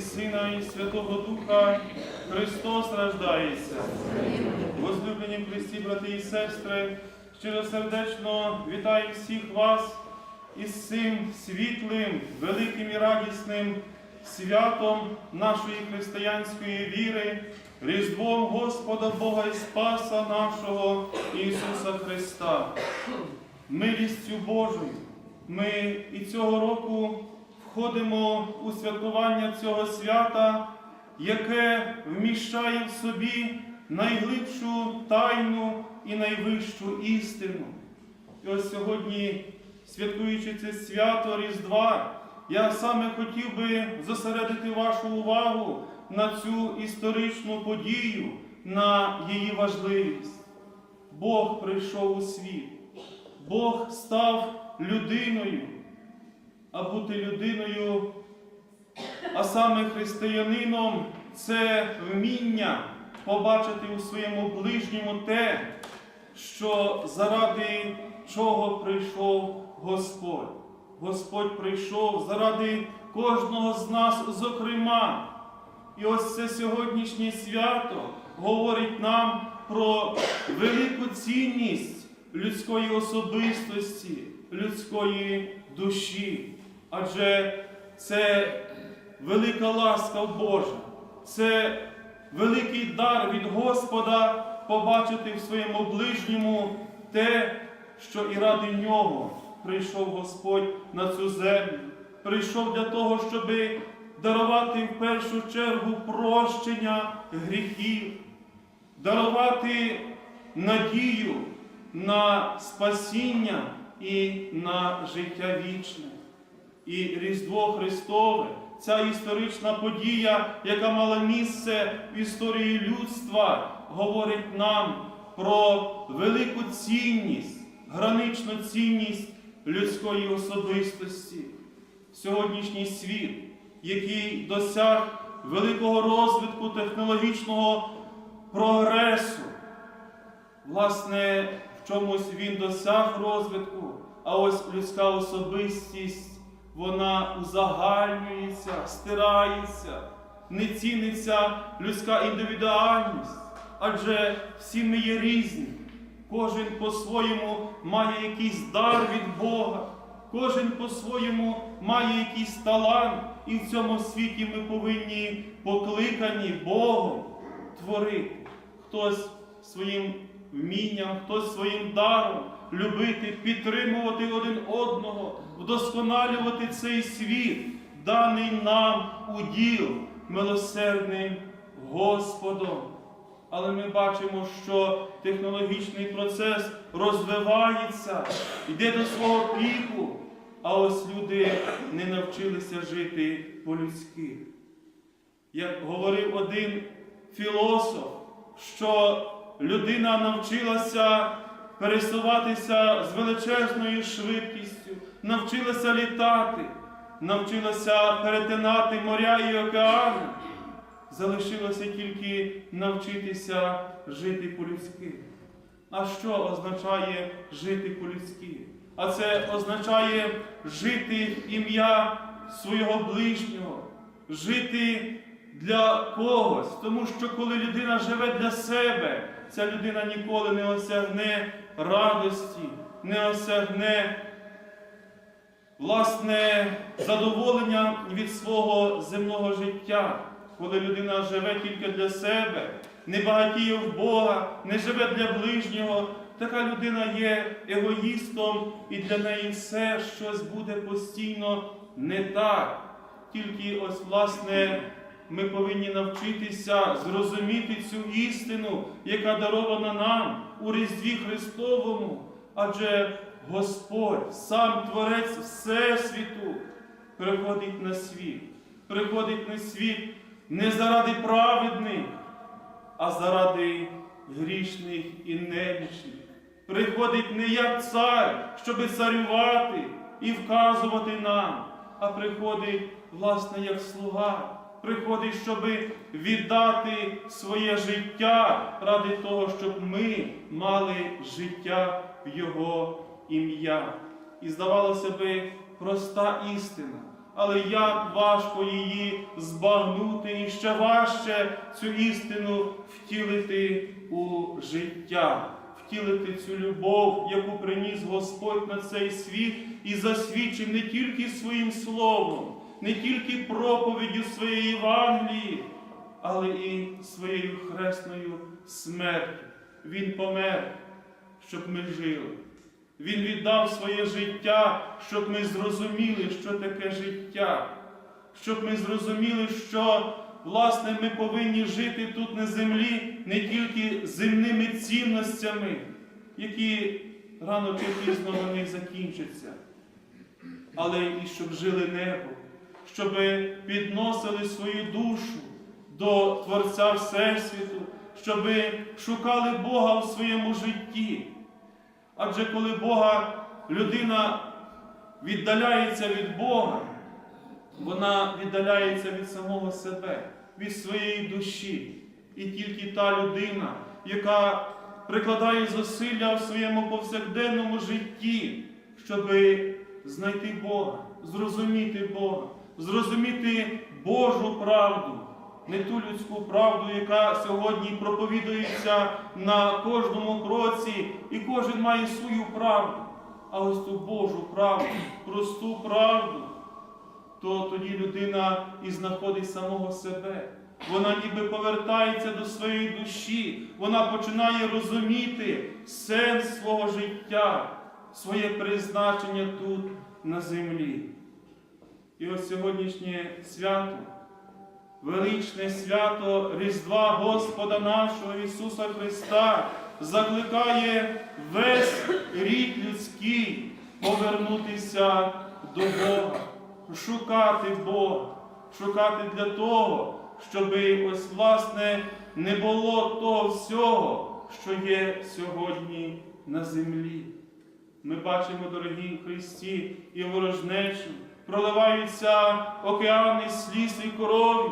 Сина, і Святого Духа Христос рождається. Возлюблені Христі, брати і сестри, щиросердечно вітаю всіх вас із цим світлим, великим і радісним святом нашої християнської віри, Різдвом Господа Бога і Спаса нашого Ісуса Христа. Милістю Божою ми і цього року входимо у святкування цього свята, яке вміщає в собі найглибшу тайну і найвищу істину. І ось сьогодні, святкуючи це свято Різдва, я саме хотів би зосередити вашу увагу на цю історичну подію, на її важливість. Бог прийшов у світ, Бог став людиною, а бути людиною, а саме християнином це вміння побачити у своєму ближньому те, що заради чого прийшов Господь. Господь прийшов заради кожного з нас, зокрема. І ось це сьогоднішнє свято говорить нам про велику цінність людської особистості, людської душі. Адже це велика ласка Божа, це великий дар від Господа побачити в своєму ближньому те, що і ради нього прийшов Господь на цю землю. Прийшов для того, щоб дарувати в першу чергу прощення гріхів, дарувати надію на спасіння і на життя вічне. І Різдво Христове, ця історична подія, яка мала місце в історії людства, говорить нам про велику цінність, граничну цінність людської особистості. Сьогоднішній світ, який досяг великого розвитку технологічного прогресу, власне, в чомусь він досяг розвитку, а ось людська особистість, вона узагальнюється, стирається, не ціниться людська індивідуальність, адже всі ми є різні. Кожен по-своєму має якийсь дар від Бога, кожен по-своєму має якийсь талант, і в цьому світі ми повинні покликані Богом творити. Хтось своїм вмінням, хтось своїм даром любити, підтримувати один одного, вдосконалювати цей світ, даний нам уділ милосердним Господом. Але ми бачимо, що технологічний процес розвивається, йде до свого піку, а ось люди не навчилися жити по-людськи. Як говорив один філософ, що людина навчилася пересуватися з величезною швидкістю, навчилася літати, навчилася перетинати моря і океани. Залишилося тільки навчитися жити по-людськи. А що означає жити по-людськи? А це означає жити ім'я свого ближнього, жити для когось. Тому що коли людина живе для себе, ця людина ніколи не осягне радості, не осягне власне задоволення від свого земного життя. Коли людина живе тільки для себе, не багатіє в Бога, не живе для ближнього, така людина є егоїстом, і для неї все щось буде постійно не так. Тільки ось, власне, ми повинні навчитися зрозуміти цю істину, яка дарована нам у Різдві Христовому. Адже Господь, сам Творець Всесвіту, приходить на світ, приходить на світ не заради праведних, а заради грішних і немічних. Приходить не як цар, щоби царювати і вказувати нам, а приходить, власне, як слуга. Приходить, щоб віддати своє життя ради того, щоб ми мали життя в Його ім'я. І здавалося би, проста істина. але як важко її збагнути і ще важче цю істину втілити у життя, втілити цю любов, яку приніс Господь на цей світ і засвідчив не тільки своїм словом, не тільки проповіддю своєї Євангелії, але і своєю хресною смертю. Він помер, щоб ми жили. Він віддав своє життя, щоб ми зрозуміли, що таке життя, щоб ми зрозуміли, що, власне, ми повинні жити тут на землі не тільки земними цінностями, які рано чи пізно вони закінчаться, але і щоб жили небо, щоб підносили свою душу до Творця Всесвіту, щоб шукали Бога в своєму житті. Адже коли Бога людина віддаляється від Бога, вона віддаляється від самого себе, від своєї душі. І тільки та людина, яка прикладає зусилля в своєму повсякденному житті, щоб знайти Бога, зрозуміти Бога, зрозуміти Божу правду, не ту людську правду, яка сьогодні проповідується на кожному кроці, і кожен має свою правду, а ось ту Божу правду, просту правду, то тоді людина і знаходить самого себе. Вона ніби повертається до своєї душі, вона починає розуміти сенс свого життя, своє призначення тут на землі. І ось сьогоднішнє свято величне свято Різдва Господа нашого Ісуса Христа закликає весь рід людський повернутися до Бога, шукати Бога, шукати для того, щоб ось власне не було того всього, що є сьогодні на землі. Ми бачимо, дорогі Христі, і ворожнечу, проливаються океани сліз і крові.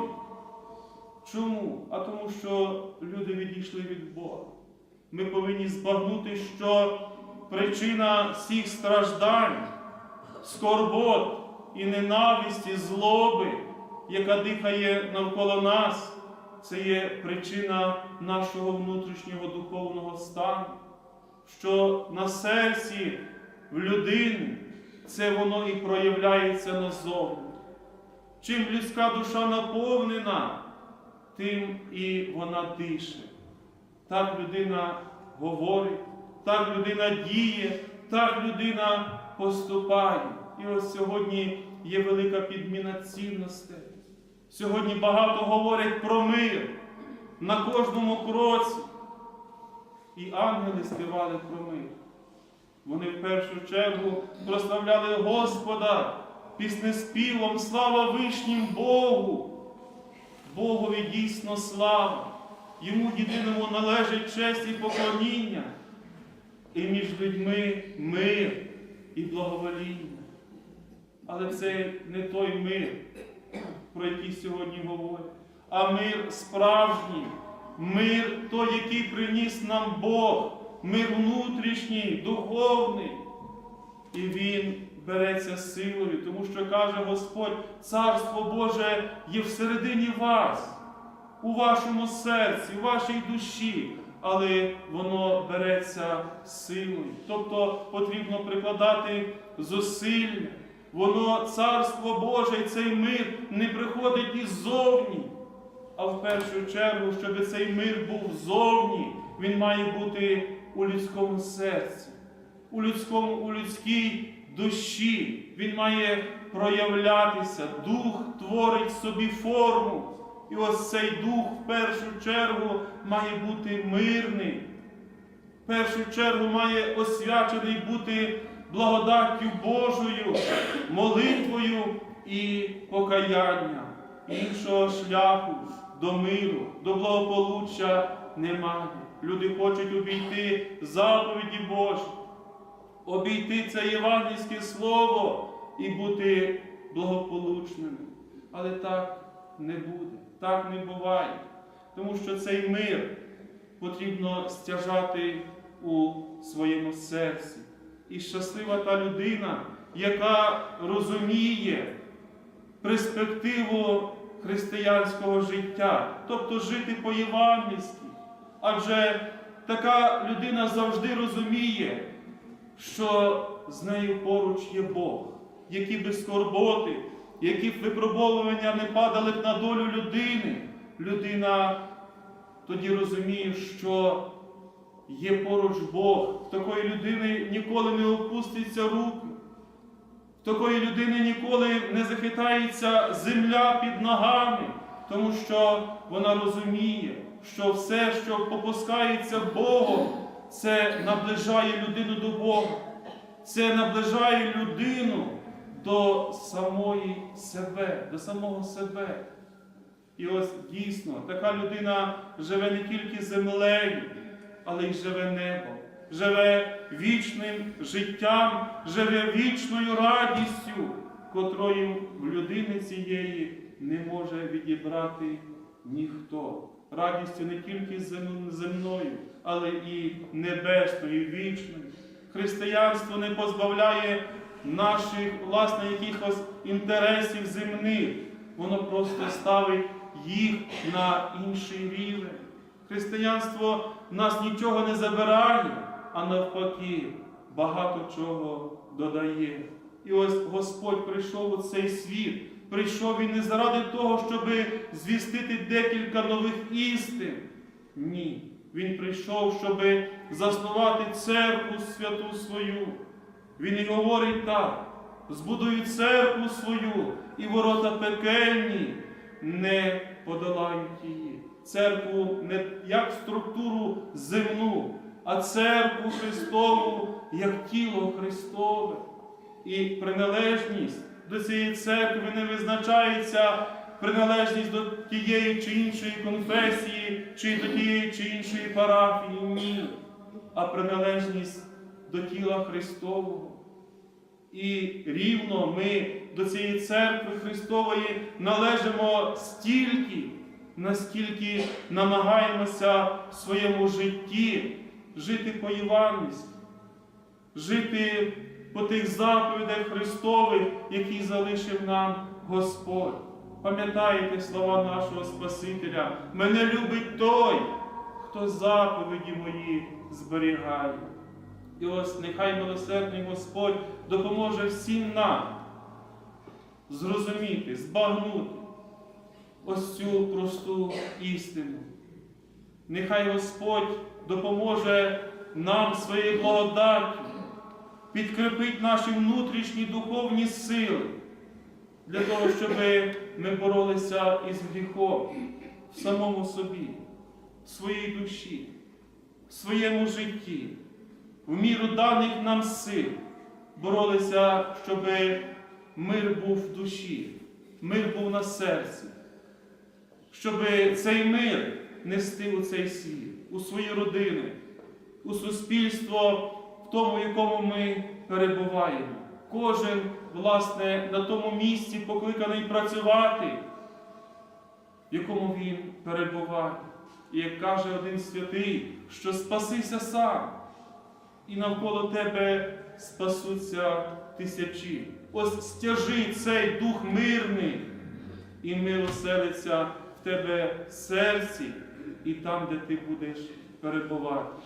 Чому? А тому, що люди відійшли від Бога. Ми повинні збагнути, що причина всіх страждань, скорбот і ненависті, злоби, яка дихає навколо нас, це є причина нашого внутрішнього духовного стану, що на серці в людини це воно і проявляється назовні. Чим людська душа наповнена, тим і вона дише. Так людина говорить, так людина діє, так людина поступає. І ось сьогодні є велика підміна цінностей. Сьогодні багато говорять про мир на кожному кроці. І ангели співали про мир. Вони в першу чергу прославляли Господа піснеспівом, слава вишнім Богу. Богові дійсно слава, йому єдиному належить честь і поклоніння, і між людьми мир і благовоління. Але це не той мир, про який сьогодні говорять, а мир справжній, мир той, який приніс нам Бог, мир внутрішній, духовний. І він береться силою, тому що каже Господь, Царство Боже є всередині вас, у вашому серці, у вашій душі, але воно береться силою. Тобто потрібно прикладати зусилля. Воно, Царство Боже, цей мир не приходить іззовні, а в першу чергу, щоб цей мир був ззовні, він має бути у людському серці, у людському, у людській душі. Він має проявлятися. Дух творить собі форму. І ось цей дух в першу чергу має бути мирний. В першу чергу має освячений бути благодаттю Божою, молитвою і покаянням. Іншого шляху до миру, до благополуччя немає. Люди хочуть обійти заповіді Божі, обійти це євангельське слово і бути благополучними. Але так не буде, так не буває. Тому що цей мир потрібно стяжати у своєму серці. І щаслива та людина, яка розуміє перспективу християнського життя, тобто жити по-євангельськи. Адже така людина завжди розуміє, що з нею поруч є Бог, які би скорботи, які б випробовування не падали б на долю людини, людина тоді розуміє, що є поруч Бог, в такої людини ніколи не опуститься руки, в такої людини ніколи не захитається земля під ногами, тому що вона розуміє, що все, що попускається Богом, це наближає людину до Бога, це наближає людину до самої себе, до самого себе. І ось дійсно така людина живе не тільки землею, але й живе небом, живе вічним життям, живе вічною радістю, котрою в людини цієї не може відібрати ніхто. Радістю не тільки земною, але і небесною, вічною. Християнство не позбавляє наших власне якихось інтересів земних. Воно просто ставить їх на інший рівень. Християнство нас нічого не забирає, а навпаки, багато чого додає. І ось Господь прийшов у цей світ. Прийшов він не заради того, щоб звістити декілька нових істин. Ні. Він прийшов, щоб заснувати церкву святу свою. Він і говорить так: збудую церкву свою, і ворота пекельні не подолають її. Церкву не як структуру земну, а церкву Христову як тіло Христове. І приналежність до цієї церкви не визначається приналежність до тієї чи іншої конфесії, чи до тієї чи іншої парафії. Ні. А приналежність до тіла Христового. І рівно ми до цієї церкви Христової належимо стільки, наскільки намагаємося в своєму житті жити по Євангельськи, жити по тих заповідях Христових, які залишив нам Господь. Пам'ятаєте слова нашого Спасителя, мене любить той, хто заповіді мої зберігає. І ось нехай милосердний Господь допоможе всім нам зрозуміти, збагнути ось цю просту істину. Нехай Господь допоможе нам своєю благодаттю, підкрепить наші внутрішні духовні сили для того, щоб ми боролися із гріхом в самому собі, в своїй душі, в своєму житті, в міру даних нам сил, боролися, щоб мир був в душі, мир був на серці, щоб цей мир нести у цей світ, у свої родини, у суспільство, тому, в якому ми перебуваємо. Кожен, власне, на тому місці покликаний працювати, в якому він перебуває. І як каже один святий, що спасися сам, і навколо тебе спасуться тисячі. Ось стяжи цей дух мирний, і мир оселиться в тебе в серці і там, де ти будеш перебувати.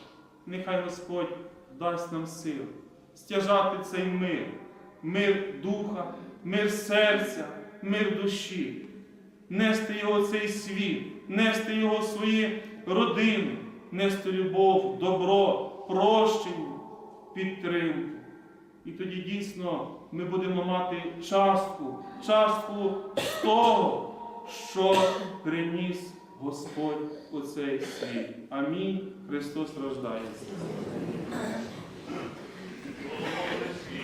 Нехай Господь дасть нам сил стяжати цей мир, мир духа, мир серця, мир душі, нести його цей світ, нести його свої родини, нести любов, добро, прощення, підтримку. І тоді дійсно ми будемо мати частку, частку того, що приніс Господь у цей світ. Амінь. Христос рождається.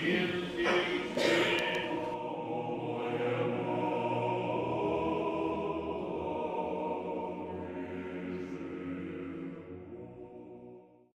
Yeah.